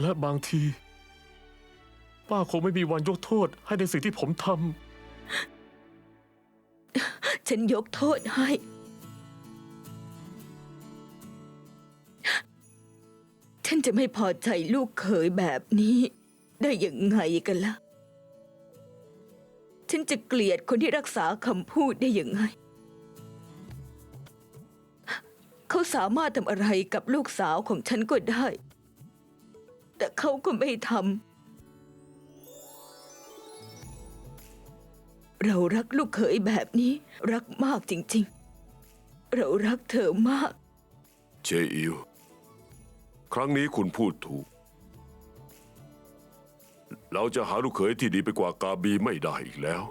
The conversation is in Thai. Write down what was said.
และบางที ป้าคงไม่มีวันยกโทษให้ในสิ่งที่ผมทฉันยกโทษให้ ฉันจะไม่พอใจลูกเขยแบบนี้ ได้ยังไงกันล่ะ ฉันจะเกลียดคนที่รักษาคำพูดได้ยังไง เขาสามารถทำอะไรกับลูกสาวของฉันก็ได้ แต่เขาก็ไม่ทำ เรารักลูกเขยแบบนี้รักมากจริงๆ เรารักเธอมาก เจอิว ครั้งนี้คุณพูดถูก เราจะหาลูกเขยที่ดีไปกว่ากาบีไม่ได้อีกแล้ว